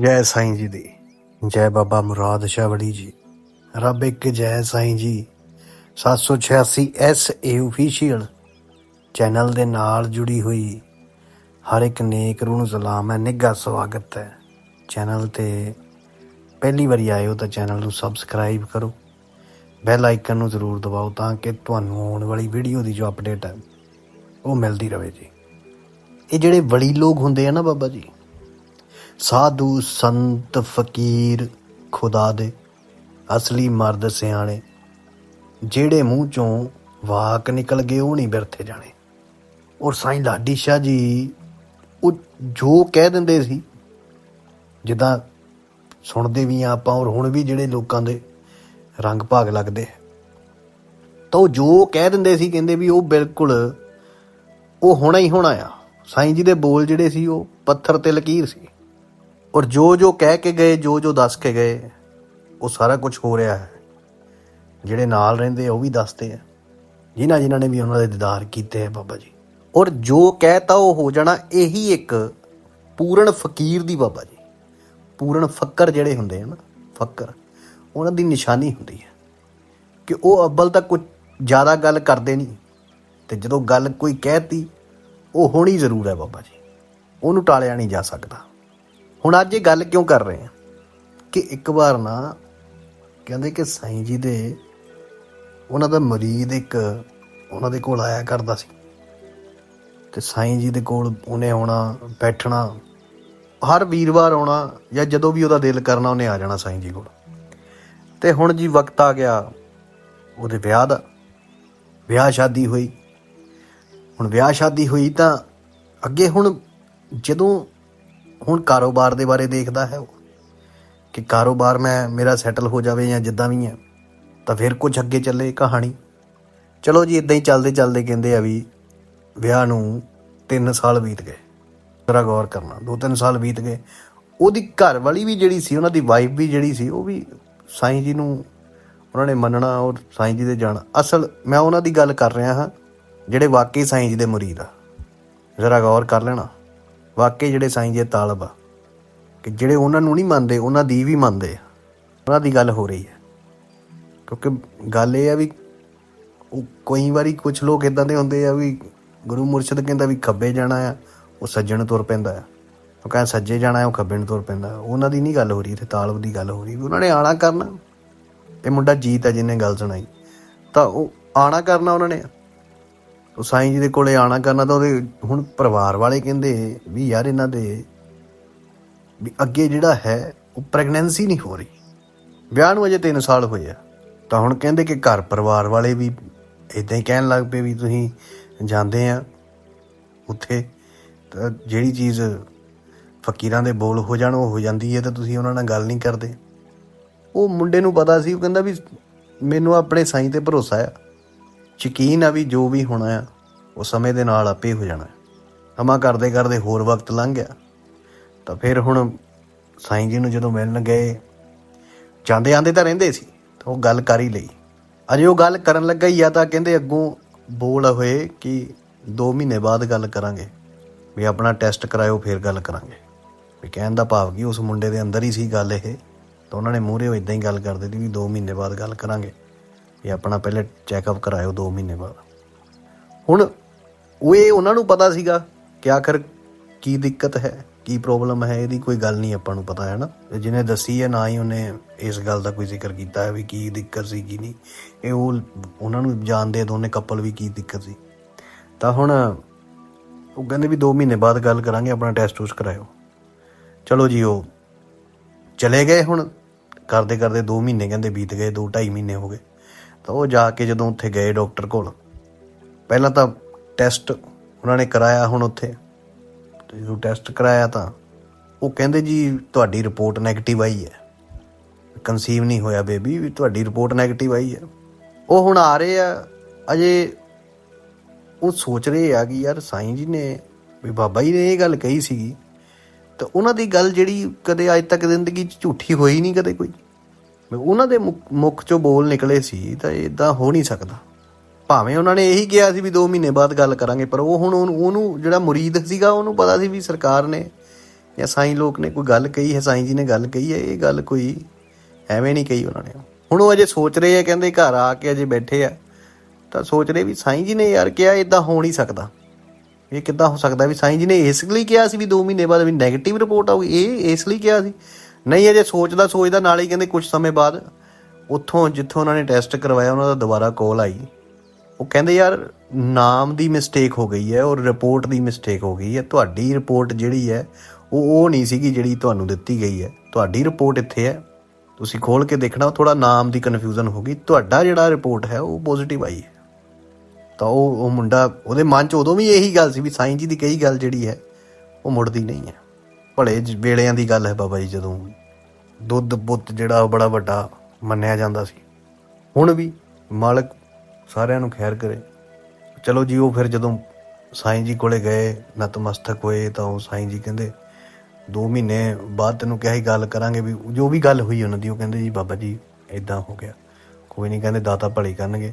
ਜੈ ਸਾਈਂ ਜੀ ਦੀ। ਜੈ ਬਾਬਾ ਮੁਰਾਦ ਸ਼ਾਹ ਜੀ। ਰੱਬ ਇੱਕ ਜੈ ਸਾਈਂ ਜੀ। 786 ਐਸ ਏ ਅਫੀਸ਼ੀਅਲ ਚੈਨਲ ਦੇ ਨਾਲ ਜੁੜੀ ਹੋਈ ਹਰ ਇੱਕ ਨੇਕ ਰੂਹ ਨੂੰ ਸਲਾਮ ਹੈ, ਨਿੱਘਾ ਸਵਾਗਤ ਹੈ। ਚੈਨਲ ਤੇ ਪਹਿਲੀ ਵਾਰੀ ਆਏ ਹੋ ਤਾਂ ਚੈਨਲ ਨੂੰ ਸਬਸਕ੍ਰਾਈਬ ਕਰੋ। ਬੈਲ ਆਈਕਨ ਨੂੰ ਜ਼ਰੂਰ ਦਬਾਓ ਤਾਂ ਕਿ ਤੁਹਾਨੂੰ ਆਉਣ ਵਾਲੀ ਵੀਡੀਓ ਦੀ ਜੋ ਅਪਡੇਟ ਹੈ, ਉਹ ਮਿਲਦੀ ਰਹੇ ਜੀ। ਇਹ ਜਿਹੜੇ ਵਲੀ ਲੋਕ ਹੁੰਦੇ ਆ ਨਾ ਬਾਬਾ ਜੀ ਸਾਧੂ ਸੰਤ ਫਕੀਰ ਖੁਦਾ ਦੇ, ਅਸਲੀ ਮਰਦ ਸਿਆਣੇ। ਜਿਹੜੇ ਮੂੰਹ ਚੋਂ ਵਾਕ ਨਿਕਲ ਗਏ, ਉਹ ਨਹੀਂ ਬਿਰਥੇ ਜਾਣੇ। ਔਰ ਸਾਈਂ ਲਾਡੀ ਸ਼ਾਹ ਜੀ, ਉਹ ਜੋ ਕਹਿ ਦਿੰਦੇ ਸੀ, ਜਿੱਦਾਂ ਸੁਣਦੇ ਵੀ ਆ ਆਪਾਂ, ਔਰ ਹੁਣ ਵੀ ਜਿਹੜੇ ਲੋਕਾਂ ਦੇ ਰੰਗ ਭਾਗ ਲੱਗਦੇ ਤਾਂ ਉਹ ਜੋ ਕਹਿ ਦਿੰਦੇ ਸੀ, ਕਹਿੰਦੇ ਵੀ ਉਹ ਬਿਲਕੁਲ, ਉਹ ਹੋਣਾ ਹੀ ਹੋਣਾ ਆ। ਸਾਈਂ ਜੀ ਦੇ ਬੋਲ ਜਿਹੜੇ ਸੀ, ਉਹ ਪੱਥਰ ਤੇ ਲਕੀਰ ਸੀ। ਔਰ ਜੋ ਜੋ ਕਹਿ ਕੇ ਗਏ, ਜੋ ਜੋ ਦੱਸ ਕੇ ਗਏ, ਉਹ ਸਾਰਾ ਕੁਝ ਹੋ ਰਿਹਾ ਹੈ। ਜਿਹੜੇ ਨਾਲ ਰਹਿੰਦੇ ਉਹ ਵੀ ਦੱਸਦੇ ਆ। ਜਿਨ੍ਹਾਂ ਜਿਨ੍ਹਾਂ ਨੇ ਵੀ ਉਹਨਾਂ ਦੇ ਦੀਦਾਰ ਕੀਤੇ ਹੈ ਬਾਬਾ ਜੀ। ਔਰ ਜੋ ਕਹਿਤਾ ਉਹ ਹੋ ਜਾਣਾ ਇਹੀ ਇੱਕ ਪੂਰਨ ਫਕੀਰ ਦੀ ਬਾਬਾ ਜੀ। ਪੂਰਨ ਫੱਕਰ ਜਿਹੜੇ ਹੁੰਦੇ ਆ ਨਾ, ਫੱਕਰ, ਉਹਨਾਂ ਦੀ ਨਿਸ਼ਾਨੀ ਹੁੰਦੀ ਹੈ ਕਿ ਉਹ ਅੱਬਲ ਤਾਂ ਕੁਝ ਜ਼ਿਆਦਾ ਗੱਲ ਕਰਦੇ ਨਹੀਂ। ਤੇ ਜਦੋਂ ਗੱਲ ਕੋਈ ਕਹਿਤੀ ਉਹ ਹੋਣੀ ਜ਼ਰੂਰ ਹੈ ਬਾਬਾ ਜੀ। ਉਹਨੂੰ ਟਾਲਿਆ ਨਹੀਂ ਜਾ ਸਕਦਾ। ਹੁਣ ਅੱਜ ਇਹ ਗੱਲ ਕਿਉਂ ਕਰ ਰਹੇ ਆ? ਕਿ ਇੱਕ ਵਾਰ ਨਾ ਕਹਿੰਦੇ ਕਿ ਸਾਈਂ ਜੀ ਦੇ ਉਹਨਾਂ ਦਾ ਮਰੀਦ ਇੱਕ ਉਹਨਾਂ ਦੇ ਕੋਲ ਆਇਆ ਕਰਦਾ ਸੀ। ਤੇ ਸਾਈਂ ਜੀ ਦੇ ਕੋਲ ਉਹਨੇ ਆਉਣਾ, ਬੈਠਣਾ, ਹਰ ਵੀਰਵਾਰ ਆਉਣਾ ਜਾਂ ਜਦੋਂ ਵੀ ਉਹਦਾ ਦਿਲ ਕਰਨਾ ਉਹਨੇ ਆ ਜਾਣਾ ਸਾਈਂ ਜੀ ਕੋਲ। ਤੇ ਹੁਣ ਜੀ ਵਕਤ ਆ ਗਿਆ ਉਹਦੇ ਵਿਆਹ ਦਾ। ਵਿਆਹ ਸ਼ਾਦੀ ਹੋਈ। ਹੁਣ ਵਿਆਹ ਸ਼ਾਦੀ ਹੋਈ ਤਾਂ ਅੱਗੇ ਹੁਣ ਜਦੋਂ ਹੁਣ ਕਾਰੋਬਾਰ ਦੇ ਬਾਰੇ ਦੇਖਦਾ ਹੈ ਉਹ। ਕਿ ਕਾਰੋਬਾਰ ਮੈਂ, ਮੇਰਾ ਸੈਟਲ ਹੋ ਜਾਵੇ ਜਾਂ ਜਿੱਦਾਂ ਵੀ ਹੈ, ਤਾਂ ਫਿਰ ਕੁਝ ਅੱਗੇ ਚੱਲੇ ਕਹਾਣੀ। ਚਲੋ ਜੀ ਇਦਾਂ ਹੀ ਚੱਲਦੇ ਚੱਲਦੇ ਕਹਿੰਦੇ ਆ ਵੀ ਵਿਆਹ ਨੂੰ 3 ਸਾਲ ਬੀਤ ਗਏ। ਜਰਾ ਗੌਰ ਕਰਨਾ 2-3 ਸਾਲ ਬੀਤ ਗਏ। ਉਹਦੀ ਘਰ ਵਾਲੀ ਵੀ ਜਿਹੜੀ ਸੀ, ਉਹਨਾਂ ਦੀ ਵਾਈਫ ਵੀ ਜਿਹੜੀ ਸੀ, ਉਹ ਵੀ ਸਾਈਂ ਜੀ ਨੂੰ ਉਹਨਾਂ ਨੇ ਮੰਨਣਾ ਔਰ ਸਾਈਂ ਜੀ ਦੇ ਜਾਣਾ। ਅਸਲ ਮੈਂ ਉਹਨਾਂ ਦੀ ਗੱਲ ਕਰ ਰਿਹਾ ਹਾਂ, ਜਿਹੜੇ ਵਾਕਈ ਸਾਈਂ ਜੀ ਦੇ ਮੁਰੀਦ ਆ। ਜਰਾ ਗੌਰ ਕਰ ਲੈਣਾ। ਵਾਕਈ ਜਿਹੜੇ ਸਾਈਂ ਜੀ ਦੇ ਤਾਲਬ ਆ, ਕਿ ਜਿਹੜੇ ਉਹਨਾਂ ਨੂੰ ਨਹੀਂ ਮੰਨਦੇ, ਉਹਨਾਂ ਦੀ ਵੀ ਮੰਨਦੇ ਆ। ਉਹਨਾਂ ਦੀ ਗੱਲ ਹੋ ਰਹੀ ਹੈ। ਕਿਉਂਕਿ ਗੱਲ ਇਹ ਆ ਵੀ ਉਹ ਕਈ ਵਾਰੀ ਕੁਝ ਲੋਕ ਇਦਾਂ ਦੇ ਹੁੰਦੇ ਆ ਵੀ ਗੁਰੂ ਮੁਰਸ਼ਿਦ ਕਹਿੰਦਾ ਵੀ ਖੱਬੇ ਜਾਣਾ ਆ, ਉਹ ਸੱਜਣ ਤੁਰ ਪੈਂਦਾ ਆ। ਉਹ ਕਹਿੰਦਾ ਸੱਜੇ ਜਾਣਾ ਉਹ ਖੱਬੇ ਨੂੰ ਤੁਰ ਪੈਂਦਾ। ਉਹਨਾਂ ਦੀ ਨਹੀਂ ਗੱਲ ਹੋ ਰਹੀ, ਇੱਥੇ ਤਾਲਬ ਦੀ ਗੱਲ ਹੋ ਰਹੀ ਵੀ ਉਹਨਾਂ ਨੇ ਆਣਾ ਕਰਨਾ। ਇਹ ਮੁੰਡਾ ਜੀਤ ਹੈ ਜਿਹਨੇ ਗੱਲ ਸੁਣਾਈ। ਤਾਂ ਉਹ ਆਣਾ ਕਰਨਾ ਉਹਨਾਂ ਨੇ। ਉਹ ਸਾਈਂ ਜੀ ਦੇ ਕੋਲੇ ਆਣਾ ਕਰਨਾ ਤਾਂ ਉਹਦੇ ਹੁਣ ਪਰਿਵਾਰ ਵਾਲੇ ਕਹਿੰਦੇ ਵੀ ਯਾਰ ਇਹਨਾਂ ਦੇ ਵੀ ਅੱਗੇ ਜਿਹੜਾ ਹੈ, ਉਹ ਪ੍ਰੈਗਨੈਂਸੀ ਨਹੀਂ ਹੋ ਰਹੀ। ਵਿਆਹ ਨੂੰ ਅਜੇ 3 ਸਾਲ ਹੋਏ ਆ। ਤਾਂ ਹੁਣ ਕਹਿੰਦੇ ਕਿ ਘਰ ਪਰਿਵਾਰ ਵਾਲੇ ਵੀ ਇਦਾਂ ਹੀ ਕਹਿਣ ਲੱਗ ਪਏ ਵੀ ਤੁਸੀਂ ਜਾਂਦੇ ਆ ਉੱਥੇ। ਤਾਂ ਜਿਹੜੀ ਚੀਜ਼ ਫਕੀਰਾਂ ਦੇ ਬੋਲ ਹੋ ਜਾਣ, ਉਹ ਹੋ ਜਾਂਦੀ ਹੈ ਤਾਂ ਤੁਸੀਂ ਉਹਨਾਂ ਨਾਲ ਗੱਲ ਨਹੀਂ ਕਰਦੇ। ਉਹ ਮੁੰਡੇ ਨੂੰ ਪਤਾ ਸੀ, ਉਹ ਕਹਿੰਦਾ ਵੀ ਮੈਨੂੰ ਆਪਣੇ ਸਾਈਂ ਤੇ ਭਰੋਸਾ ਆ। ਯਕੀਨ ਆ ਵੀ ਜੋ ਵੀ ਹੋਣਾ ਆ, ਉਹ ਸਮੇਂ ਦੇ ਨਾਲ ਆਪੇ ਹੋ ਜਾਣਾ। ਅਮਾ ਕਰਦੇ ਕਰਦੇ ਹੋਰ ਵਕਤ ਲੰਘ ਗਿਆ। ਤਾਂ ਫਿਰ ਹੁਣ ਸਾਈਂ ਜੀ ਨੂੰ ਜਦੋਂ ਮਿਲਣ ਗਏ, ਜਾਂਦੇ ਆਂਦੇ ਤਾਂ ਰਹਿੰਦੇ ਸੀ, ਤਾਂ ਉਹ ਗੱਲ ਕਰ ਹੀ ਲਈ। ਅਜੇ ਉਹ ਗੱਲ ਕਰਨ ਲੱਗਾ ਹੀ ਆ ਤਾਂ ਕਹਿੰਦੇ ਅੱਗੋਂ ਬੋਲ ਹੋਏ ਕਿ 2 ਮਹੀਨੇ ਬਾਅਦ ਗੱਲ ਕਰਾਂਗੇ, ਵੀ ਆਪਣਾ ਟੈਸਟ ਕਰਾਇਓ, ਫਿਰ ਗੱਲ ਕਰਾਂਗੇ। ਵੀ ਕਹਿਣ ਦਾ ਭਾਵ ਕੀ ਉਸ ਮੁੰਡੇ ਦੇ ਅੰਦਰ ਹੀ ਸੀ ਗੱਲ ਇਹ, ਤਾਂ ਉਹਨਾਂ ਨੇ ਮੂਹਰੇ ਉਹ ਇਦਾਂ ਹੀ ਗੱਲ ਕਰ ਦਿੱਤੀ ਵੀ 2 ਮਹੀਨੇ ਬਾਅਦ ਗੱਲ ਕਰਾਂਗੇ। ਵੀ ਆਪਣਾ ਪਹਿਲੇ ਚੈੱਕਅਪ ਕਰਾਇਓ 2 ਮਹੀਨੇ ਬਾਅਦ। ਹੁਣ ਉਹ ਇਹ ਉਹਨਾਂ ਨੂੰ ਪਤਾ ਸੀਗਾ ਕਿ ਆਖਰ ਕੀ ਦਿੱਕਤ ਹੈ, ਕੀ ਪ੍ਰੋਬਲਮ ਹੈ, ਇਹਦੀ ਕੋਈ ਗੱਲ ਨਹੀਂ ਆਪਾਂ ਨੂੰ ਪਤਾ, ਹੈ ਨਾ? ਜਿਹਨੇ ਦੱਸੀ ਹੈ, ਨਾ ਹੀ ਉਹਨੇ ਇਸ ਗੱਲ ਦਾ ਕੋਈ ਜ਼ਿਕਰ ਕੀਤਾ ਹੈ ਵੀ ਕੀ ਦਿੱਕਤ ਸੀ, ਕੀ ਨਹੀਂ। ਇਹ ਉਹ ਉਹਨਾਂ ਨੂੰ ਜਾਣਦੇ ਦੋਨੇ ਕਪਲ ਵੀ ਕੀ ਦਿੱਕਤ ਸੀ। ਤਾਂ ਹੁਣ ਉਹ ਕਹਿੰਦੇ ਵੀ 2 ਮਹੀਨੇ ਬਾਅਦ ਗੱਲ ਕਰਾਂਗੇ, ਆਪਣਾ ਟੈਸਟ ਟੂਸ ਕਰਾਇਓ। ਚਲੋ ਜੀ, ਉਹ ਚਲੇ ਗਏ ਹੁਣ। ਕਰਦੇ ਕਰਦੇ 2 ਮਹੀਨੇ ਕਹਿੰਦੇ ਬੀਤ ਗਏ 2 2.5 ਮਹੀਨੇ ਹੋ ਗਏ। ਤਾਂ ਉਹ ਜਾ ਕੇ ਜਦੋਂ ਉੱਥੇ ਗਏ ਡਾਕਟਰ ਕੋਲ, ਪਹਿਲਾਂ ਤਾਂ ਟੈਸਟ ਉਹਨਾਂ ਨੇ ਕਰਾਇਆ ਹੁਣ ਉੱਥੇ। ਤੇ ਜਦੋਂ ਟੈਸਟ ਕਰਾਇਆ ਤਾਂ ਉਹ ਕਹਿੰਦੇ ਜੀ ਤੁਹਾਡੀ ਰਿਪੋਰਟ 네ਗੇਟਿਵ ਆਈ ਹੈ। ਕਨਸੀਵ ਨਹੀਂ ਹੋਇਆ ਬੇਬੀ ਵੀ ਤੁਹਾਡੀ ਰਿਪੋਰਟ 네ਗੇਟਿਵ ਆਈ ਹੈ। ਉਹ ਹੁਣ ਆ ਰਹੇ ਆ, ਅਜੇ ਉਹ ਸੋਚ ਰਹੇ ਆ ਕਿ ਯਾਰ ਸਾਈਂ ਜੀ ਨੇ ਵੀ ਬਾਬਾ ਜੀ ਨੇ ਇਹ ਗੱਲ ਕਹੀ ਸੀਗੀ। ਤਾਂ ਉਹਨਾਂ ਦੀ ਗੱਲ ਜਿਹੜੀ ਕਦੇ ਅੱਜ ਤੱਕ ਜ਼ਿੰਦਗੀ 'ਚ ਝੂਠੀ ਹੋਈ ਨਹੀਂ ਕਦੇ ਕੋਈ। ਉਹਨਾਂ ਦੇ ਮੁਖ- ਮੁਖ ਚੋਂ ਬੋਲ ਨਿਕਲੇ ਸੀ ਤਾਂ ਇਦਾਂ ਹੋ ਨਹੀਂ ਸਕਦਾ। ਭਾਵੇਂ ਉਹਨਾਂ ਨੇ ਇਹੀ ਕਿਹਾ ਸੀ ਵੀ 2 ਮਹੀਨੇ ਬਾਅਦ ਗੱਲ ਕਰਾਂਗੇ, ਪਰ ਉਹ ਹੁਣ ਉਹਨੂੰ ਉਹਨੂੰ ਜਿਹੜਾ ਮੁਰੀਦ ਸੀਗਾ, ਉਹਨੂੰ ਪਤਾ ਸੀ ਵੀ ਸਰਕਾਰ ਨੇ ਜਾਂ ਸਾਈਂ ਲੋਕ ਨੇ ਕੋਈ ਗੱਲ ਕਹੀ ਹੈ, ਸਾਈਂ ਜੀ ਨੇ ਗੱਲ ਕਹੀ ਹੈ, ਇਹ ਗੱਲ ਕੋਈ ਐਵੇਂ ਨਹੀਂ ਕਹੀ ਉਹਨਾਂ ਨੇ। ਹੁਣ ਉਹ ਅਜੇ ਸੋਚ ਰਹੇ ਆ, ਕਹਿੰਦੇ ਘਰ ਆ ਕੇ ਅਜੇ ਬੈਠੇ ਆ, ਤਾਂ ਸੋਚ ਰਹੇ ਵੀ ਸਾਈਂ ਜੀ ਨੇ ਯਾਰ ਕਿਹਾ ਇਦਾਂ ਹੋ ਨਹੀਂ ਸਕਦਾ। ਇਹ ਕਿੱਦਾਂ ਹੋ ਸਕਦਾ ਵੀ ਸਾਈਂ ਜੀ ਨੇ ਇਸ ਲਈ ਕਿਹਾ ਸੀ ਵੀ 2 ਮਹੀਨੇ ਬਾਅਦ ਵੀ 네ਗੇਟਿਵ ਰਿਪੋਰਟ ਆਊਗੀ, ਇਹ ਇਸ ਲਈ ਕਿਹਾ ਸੀ। ਨਹੀਂ, ਅਜੇ ਸੋਚਦਾ ਸੋਚਦਾ, ਨਾਲ ਹੀ ਕਹਿੰਦੇ ਕੁਝ ਸਮੇਂ ਬਾਅਦ ਉੱਥੋਂ ਜਿੱਥੋਂ ਉਹਨਾਂ ਨੇ ਟੈਸਟ ਕਰਵਾਇਆ, ਉਹਨਾਂ ਦਾ ਦੁਬਾਰਾ ਕਾਲ ਆਈ। ਉਹ ਕਹਿੰਦੇ, ਯਾਰ, ਨਾਮ ਦੀ ਮਿਸਟੇਕ ਹੋ ਗਈ ਹੈ ਔਰ ਰਿਪੋਰਟ ਦੀ ਮਿਸਟੇਕ ਹੋ ਗਈ ਹੈ। ਤੁਹਾਡੀ ਰਿਪੋਰਟ ਜਿਹੜੀ ਹੈ, ਉਹ ਉਹ ਨਹੀਂ ਸੀਗੀ ਜਿਹੜੀ ਤੁਹਾਨੂੰ ਦਿੱਤੀ ਗਈ ਹੈ। ਤੁਹਾਡੀ ਰਿਪੋਰਟ ਇੱਥੇ ਹੈ। ਤੁਸੀਂ ਖੋਲ ਕੇ ਦੇਖਣਾ ਥੋੜਾ ਨਾਮ ਦੀ ਕਨਫਿਊਜ਼ਨ ਹੋ ਗਈ। ਤੁਹਾਡਾ ਜਿਹੜਾ ਰਿਪੋਰਟ ਹੈ, ਉਹ ਪੋਜ਼ਿਟਿਵ ਆਈ ਹੈ। ਤਾਂ ਉਹ ਉਹ ਮੁੰਡਾ, ਉਹਦੇ ਮਨ 'ਚ ਉਦੋਂ ਵੀ ਇਹੀ ਗੱਲ ਸੀ ਵੀ ਸਾਈਂ ਜੀ ਦੀ ਕਈ ਗੱਲ ਜਿਹੜੀ ਹੈ, ਉਹ ਮੁੜਦੀ ਨਹੀਂ ਹੈ। ਭਲੇ ਵੇਲਿਆਂ ਦੀ ਗੱਲ ਹੈ ਬਾਬਾ ਜੀ, ਜਦੋਂ ਦੁੱਧ ਪੁੱਤ ਜਿਹੜਾ ਉਹ ਬੜਾ ਵੱਡਾ ਮੰਨਿਆ ਜਾਂਦਾ ਸੀ। ਹੁਣ ਵੀ ਮਾਲਕ ਸਾਰਿਆਂ ਨੂੰ ਖੈਰ ਕਰੇ। ਚਲੋ ਜੀ, ਉਹ ਫਿਰ ਜਦੋਂ ਸਾਈਂ ਜੀ ਕੋਲੇ ਗਏ, ਨਤਮਸਤਕ ਹੋਏ, ਤਾਂ ਉਹ ਸਾਈਂ ਜੀ ਕਹਿੰਦੇ 2 ਮਹੀਨੇ ਬਾਅਦ ਤੈਨੂੰ ਕਿਹਾ ਹੀ ਗੱਲ ਕਰਾਂਗੇ ਵੀ ਜੋ ਵੀ ਗੱਲ ਹੋਈ ਉਹਨਾਂ ਦੀ, ਉਹ ਕਹਿੰਦੇ ਜੀ ਬਾਬਾ ਜੀ ਇਦਾਂ ਹੋ ਗਿਆ। ਕੋਈ ਨਹੀਂ ਕਹਿੰਦੇ ਦਾਤਾ ਭਲੀ ਕਰਨਗੇ।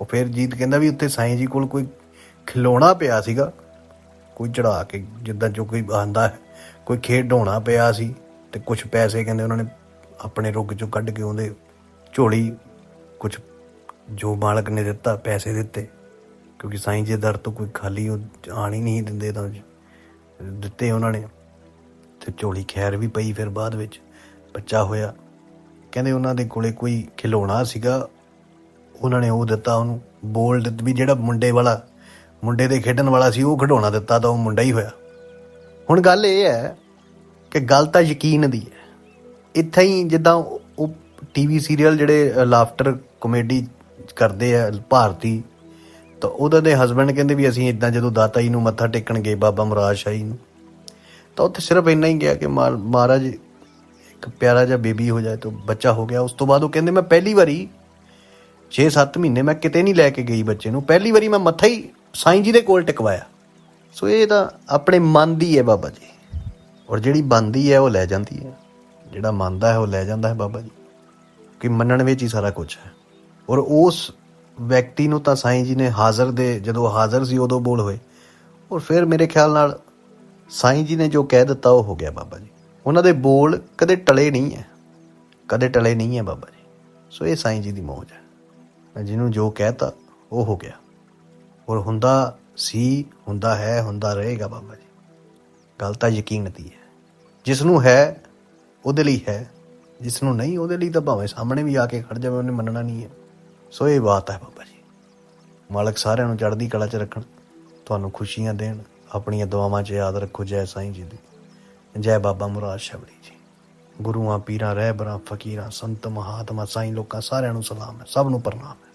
ਉਹ ਫਿਰ ਜੀਤ ਕਹਿੰਦਾ ਵੀ ਉੱਥੇ ਸਾਈਂ ਜੀ ਕੋਲ ਕੋਈ ਖਿਲੌਣਾ ਪਿਆ ਸੀਗਾ, ਕੋਈ ਚੜਾ ਕੇ, ਜਿੱਦਾਂ ਜੋ ਕੋਈ ਆਂਦਾ ਹੈ। ਕੋਈ ਖੇਡਾਉਣਾ ਪਿਆ ਸੀ ਤੇ ਕੁਝ ਪੈਸੇ ਕਹਿੰਦੇ ਉਹਨਾਂ ਨੇ ਆਪਣੇ ਰੁੱਗ ਚੋਂ ਕੱਢ ਕੇ ਉਹਦੇ ਝੋਲੀ ਕੁਝ ਜੋ ਮਾਲਕ ਨੇ ਦਿੱਤਾ, ਪੈਸੇ ਦਿੱਤੇ, ਕਿਉਂਕਿ ਸਾਈਂ ਜੀ ਦੇ ਦਰ ਤੋਂ ਕੋਈ ਖਾਲੀ ਉਹ ਆਣ ਹੀ ਨਹੀਂ ਦਿੰਦੇ ਤਾਂ ਦਿੱਤੇ ਉਹਨਾਂ ਨੇ। ਤੇ ਝੋਲੀ ਖੈਰ ਵੀ ਪਈ ਫਿਰ ਬਾਅਦ ਵਿੱਚ, ਬੱਚਾ ਹੋਇਆ। ਕਹਿੰਦੇ ਉਹਨਾਂ ਦੇ ਕੋਲੇ ਕੋਈ ਖਿਲੌਣਾ ਸੀਗਾ, ਉਹਨਾਂ ਨੇ ਉਹ ਦਿੱਤਾ ਉਹਨੂੰ ਬੋਲ ਵੀ ਜਿਹੜਾ ਮੁੰਡੇ ਵਾਲਾ, ਮੁੰਡੇ ਦੇ ਖੇਡਣ ਵਾਲਾ ਸੀ, ਉਹ ਖਿਡੌਣਾ ਦਿੱਤਾ ਤਾਂ ਉਹ ਮੁੰਡਾ ਹੀ ਹੋਇਆ। ਹੁਣ ਗੱਲ ਇਹ ਹੈ ਕਿ ਗੱਲ ਤਾਂ ਯਕੀਨ ਦੀ ਹੈ। ਇੱਥੇ ਹੀ ਜਿੱਦਾਂ ਉਹ ਟੀਵੀ ਸੀਰੀਅਲ ਜਿਹੜੇ ਲਾਫਟਰ ਕਮੇਡੀ ਕਰਦੇ ਆ ਭਾਰਤੀ, ਤਾਂ ਉਹਦਾ ਦੇ ਹਸਬੰਡ ਕਹਿੰਦੇ ਵੀ ਅਸੀਂ ਇਦਾਂ ਜਦੋਂ ਦਾਤਾ ਜੀ ਨੂੰ ਮੱਥਾ ਟੇਕਣ ਗਏ ਬਾਬਾ ਮੁਰਾਦ ਸ਼ਾਹੀ ਨੂੰ, ਤਾਂ ਉੱਥੇ ਸਿਰਫ ਇੰਨਾ ਹੀ ਗਿਆ ਕਿ ਮਹਾਰਾਜ ਇੱਕ ਪਿਆਰਾ ਜਿਹਾ ਬੇਬੀ ਹੋ ਜਾਏ ਤਾਂ ਬੱਚਾ ਹੋ ਗਿਆ। ਉਸ ਤੋਂ ਬਾਅਦ ਉਹ ਕਹਿੰਦੇ ਮੈਂ ਪਹਿਲੀ ਵਾਰੀ 6-7 ਮਹੀਨੇ ਮੈਂ ਕਿਤੇ ਨਹੀਂ ਲੈ ਕੇ ਗਈ ਬੱਚੇ ਨੂੰ। ਪਹਿਲੀ ਵਾਰੀ ਮੈਂ ਮੱਥਾ ਹੀ ਸਾਈਂ ਜੀ ਦੇ ਕੋਲ ਟਿਕਵਾਇਆ। ਸੋ ਇਹ ਤਾਂ ਆਪਣੇ ਮਨ ਦੀ ਹੈ ਬਾਬਾ ਜੀ। ਔਰ ਜਿਹੜੀ ਬੰਦੀ ਹੈ ਉਹ ਲੈ ਜਾਂਦੀ ਹੈ। ਜਿਹੜਾ ਮੰਨਦਾ ਹੈ ਉਹ ਲੈ ਜਾਂਦਾ ਹੈ ਬਾਬਾ ਜੀ। ਕਿ ਮੰਨਣ ਵਿੱਚ ਹੀ ਸਾਰਾ ਕੁਝ ਹੈ। ਔਰ ਉਸ ਵਿਅਕਤੀ ਨੂੰ ਤਾਂ ਸਾਈਂ ਜੀ ਨੇ ਹਾਜ਼ਰ ਦੇ, ਜਦੋਂ ਹਾਜ਼ਰ ਸੀ ਉਦੋਂ ਬੋਲ ਹੋਏ। ਔਰ ਫਿਰ ਮੇਰੇ ਖਿਆਲ ਨਾਲ ਸਾਈਂ ਜੀ ਨੇ ਜੋ ਕਹਿ ਦਿੱਤਾ ਉਹ ਹੋ ਗਿਆ ਬਾਬਾ ਜੀ। ਉਹਨਾਂ ਦੇ ਬੋਲ ਕਦੇ ਟਲੇ ਨਹੀਂ ਹੈ। ਕਦੇ ਟਲੇ ਨਹੀਂ ਹੈ ਬਾਬਾ ਜੀ। ਸੋ ਇਹ ਸਾਈਂ ਜੀ ਦੀ ਮੌਜ ਹੈ। ਜਿਹਨੂੰ ਜੋ ਕਹਿਤਾ ਉਹ ਹੋ ਗਿਆ। ਔਰ ਹੁੰਦਾ ਸੀ, ਹੁੰਦਾ ਹੈ, ਹੁੰਦਾ ਰਹੇਗਾ ਬਾਬਾ ਜੀ। ਗੱਲ ਤਾਂ ਯਕੀਨ ਦੀ ਹੈ। ਜਿਸ ਨੂੰ ਹੈ, ਉਹਦੇ ਲਈ ਹੈ। ਜਿਸ ਨੂੰ ਨਹੀਂ, ਉਹਦੇ ਲਈ ਤਾਂ ਭਾਵੇਂ ਸਾਹਮਣੇ ਵੀ ਆ ਕੇ ਖੜ ਜਾਵੇ, ਉਹਨੇ ਮੰਨਣਾ ਨਹੀਂ ਹੈ। ਸੋ ਇਹ ਬਾਤ ਹੈ ਬਾਬਾ ਜੀ। ਮਾਲਕ ਸਾਰਿਆਂ ਨੂੰ ਚੜ੍ਹਦੀ ਕਲਾ 'ਚ ਰੱਖਣ, ਤੁਹਾਨੂੰ ਖੁਸ਼ੀਆਂ ਦੇਣ, ਆਪਣੀਆਂ ਦੁਆਵਾਂ 'ਚ ਯਾਦ ਰੱਖੋ, ਜੈ ਸਾਈਂ ਜੀ ਦੀ। ਜੈ ਬਾਬਾ ਮੁਰਾਦ ਸ਼ਬਰੀ ਜੀ। ਗੁਰੂਆਂ, ਪੀਰਾਂ, ਰਹਿਬਰਾਂ, ਫਕੀਰਾਂ, ਸੰਤ, ਮਹਾਤਮਾ, ਸਾਈਂ ਲੋਕਾਂ ਸਾਰਿਆਂ ਨੂੰ ਸਲਾਮ ਹੈ। ਸਭ ਨੂੰ ਪ੍ਰਣਾਮ ਹੈ।